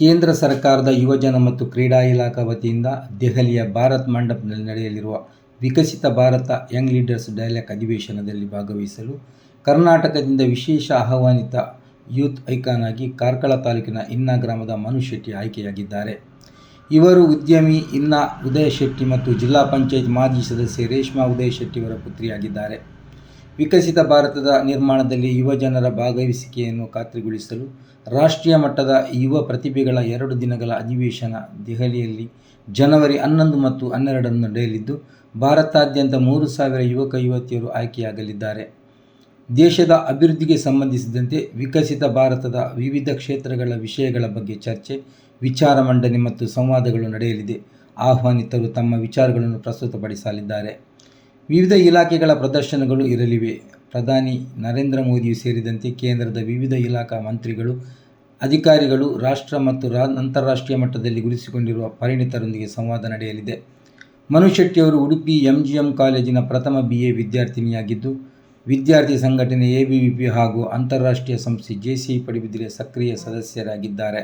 ಕೇಂದ್ರ ಸರ್ಕಾರದ ಯುವಜನ ಮತ್ತು ಕ್ರೀಡಾ ಇಲಾಖಾ ವತಿಯಿಂದ ದೆಹಲಿಯ ಭಾರತ್ ಮಂಡಪದಲ್ಲಿ ನಡೆಯಲಿರುವ Viksit Bharat young leaders dialogue ಅಧಿವೇಶನದಲ್ಲಿ ಭಾಗವಹಿಸಲು ಕರ್ನಾಟಕದಿಂದ ವಿಶೇಷ ಆಹ್ವಾನಿತ ಯೂತ್ ಐಕಾನ್ ಆಗಿ ಕಾರ್ಕಳ ತಾಲೂಕಿನ ಇನ್ನಾ ಗ್ರಾಮದ ಮನು ಶೆಟ್ಟಿ ಆಯ್ಕೆಯಾಗಿದ್ದಾರೆ. ಇವರು ಉದ್ಯಮಿ ಇನ್ನಾ ಉದಯ ಶೆಟ್ಟಿ ಮತ್ತು ಜಿಲ್ಲಾ ಪಂಚಾಯತ್ ಮಾಜಿ ಸದಸ್ಯೆ ರೇಷ್ಮಾ ಉದಯ ಶೆಟ್ಟಿಯವರ ಪುತ್ರಿಯಾಗಿದ್ದಾರೆ. ವಿಕಸಿತ ಭಾರತದ ನಿರ್ಮಾಣದಲ್ಲಿ ಯುವಜನರ ಭಾಗವಹಿಸಿಕೆಯನ್ನು ಖಾತ್ರಿಗೊಳಿಸಲು ರಾಷ್ಟ್ರೀಯ ಮಟ್ಟದ ಯುವ ಪ್ರತಿಭೆಗಳ ಎರಡು ದಿನಗಳ ಅಧಿವೇಶನ ದೆಹಲಿಯಲ್ಲಿ ಜನವರಿ ಹನ್ನೊಂದು ಮತ್ತು ಹನ್ನೆರಡನ್ನು ನಡೆಯಲಿದ್ದು, ಭಾರತಾದ್ಯಂತ ಮೂರು ಸಾವಿರ ಯುವಕ-ಯುವತಿಯರು ಆಯ್ಕೆಯಾಗಲಿದ್ದಾರೆ. ದೇಶದ ಅಭಿವೃದ್ಧಿಗೆ ಸಂಬಂಧಿಸಿದಂತೆ ವಿಕಸಿತ ಭಾರತದ ವಿವಿಧ ಕ್ಷೇತ್ರಗಳ ವಿಷಯಗಳ ಬಗ್ಗೆ ಚರ್ಚೆ, ವಿಚಾರ ಮಂಡನೆ ಮತ್ತು ಸಂವಾದಗಳು ನಡೆಯಲಿದೆ. ಆಹ್ವಾನಿತರು ತಮ್ಮ ವಿಚಾರಗಳನ್ನು ಪ್ರಸ್ತುತಪಡಿಸಲಿದ್ದಾರೆ. ವಿವಿಧ ಇಲಾಖೆಗಳ ಪ್ರದರ್ಶನಗಳು ಇರಲಿವೆ. ಪ್ರಧಾನಿ ನರೇಂದ್ರ ಮೋದಿ ಸೇರಿದಂತೆ ಕೇಂದ್ರದ ವಿವಿಧ ಇಲಾಖಾ ಮಂತ್ರಿಗಳು, ಅಧಿಕಾರಿಗಳು, ರಾಷ್ಟ್ರ ಮತ್ತು ರಾ ಅಂತಾರಾಷ್ಟ್ರೀಯ ಮಟ್ಟದಲ್ಲಿ ಗುರುತಿಸಿಕೊಂಡಿರುವ ಪರಿಣಿತರೊಂದಿಗೆ ಸಂವಾದ ನಡೆಯಲಿದೆ. ಮನು ಶೆಟ್ಟಿಯವರು ಉಡುಪಿ ಎಂಜಿಎಂ ಕಾಲೇಜಿನ ಪ್ರಥಮ ಬಿ. ಎ. ವಿದ್ಯಾರ್ಥಿನಿಯಾಗಿದ್ದು, ವಿದ್ಯಾರ್ಥಿ ಸಂಘಟನೆ ಎಬಿವಿಪಿ ಹಾಗೂ ಅಂತಾರಾಷ್ಟ್ರೀಯ ಸಂಸ್ಥೆ ಜೆ ಸಿ ಪಡುಬಿದ್ರೆ ಸಕ್ರಿಯ ಸದಸ್ಯರಾಗಿದ್ದಾರೆ.